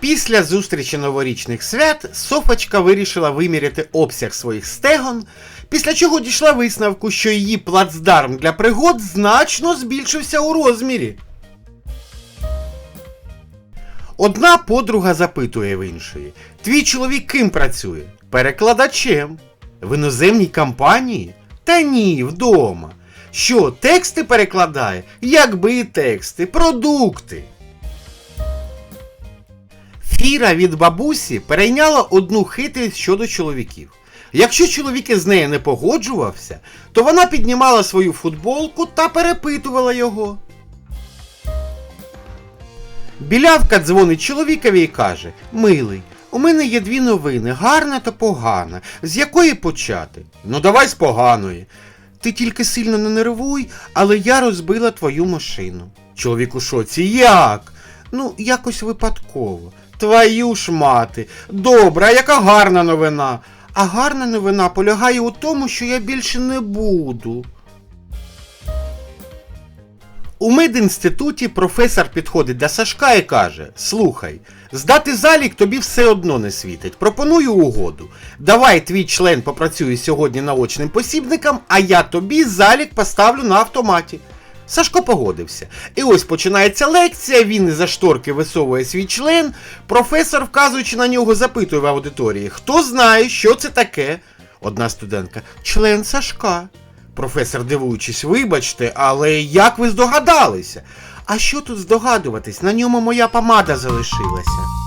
Після зустрічі новорічних свят Софочка вирішила виміряти обсяг своїх стегон, після чого дійшла висновку, що її плацдарм для пригод значно збільшився у розмірі. Одна подруга запитує в іншої: Твій чоловік ким працює? Перекладачем. В іноземній компанії? Та ні, вдома. Що, тексти перекладає? Якби тексти, продукти. Фіра від бабусі перейняла одну хитрість щодо чоловіків. Якщо чоловік із нею не погоджувався, то вона піднімала свою футболку та перепитувала його. Білявка дзвонить чоловікові і каже: Милий, у мене є дві новини, гарна та погана. З якої почати? Ну давай з поганої. Ти тільки сильно не нервуй, але я розбила твою машину. Чоловік у шоці, як? Ну, якось випадково. Твою ж мати. Добре, а яка гарна новина? А гарна новина полягає у тому, що я більше не буду. У медінституті професор підходить до Сашка і каже: Слухай, здати залік тобі все одно не світить. Пропоную угоду. Давай твій член попрацює сьогодні наочним посібником, а я тобі залік поставлю на автоматі. Сашко погодився. І ось починається лекція, він із-за шторки висовує свій член. Професор, вказуючи на нього, запитує в аудиторії, хто знає, що це таке. Одна студентка член Сашка. Професор, дивуючись, вибачте, але як ви здогадалися? А що тут здогадуватись? На ньому моя помада залишилася.